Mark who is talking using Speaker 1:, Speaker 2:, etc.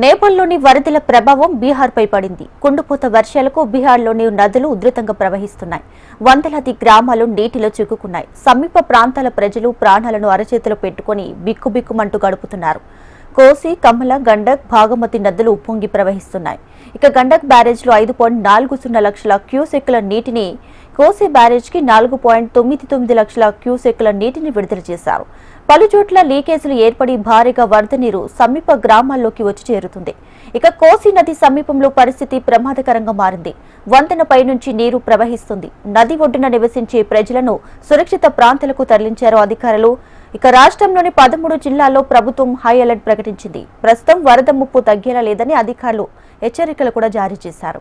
Speaker 1: నేపాల్లోని వరదల ప్రభావం బీహార్పై పడింది. కుండుపోత వర్షాలకు బీహార్లోని నదులు ఉధృతంగా ప్రవహిస్తున్నాయి. వందలాది గ్రామాలు నీటిలో చిక్కుకున్నాయి. సమీప ప్రాంతాల ప్రజలు ప్రాణాలను అరచేతిలో పెట్టుకుని బిక్కుబిక్కుమంటూ గడుపుతున్నారు. కోసి కమల గండక్ భాగమతి నదులు ఉప్పొంగి ప్రవహిస్తున్నాయి. ఇక గండక్ బ్యారేజ్లో ఐదు పాయింట్ నాలుగు సున్నా లక్షల క్యూసెక్కుల నీటిని కోసి బ్యారేజ్కి నాలుగు పాయింట్ తొమ్మిది తొమ్మిది లక్షల క్యూసెక్కుల నీటిని విడుదల చేశారు. పలు చోట్ల లీకేజీలు ఏర్పడి భారీగా వరద నీరు సమీప గ్రామాల్లోకి వచ్చి చేరుతుంది. ఇక కోసి నది సమీపంలో పరిస్థితి ప్రమాదకరంగా మారింది. వంతెనపై నుంచి నీరు ప్రవహిస్తుంది. నది ఒడ్డున నివసించే ప్రజలను సురక్షిత ప్రాంతాలకు తరలించారు అధికారులు. ఇక రాష్ట్రంలోని పదమూడు జిల్లాల్లో ప్రభుత్వం హై అలర్ట్ ప్రకటించింది. ప్రస్తుతం వరద ముప్పు తగ్గేలా లేదని అధికారులు హెచ్చరికలు కూడా జారీ చేశారు.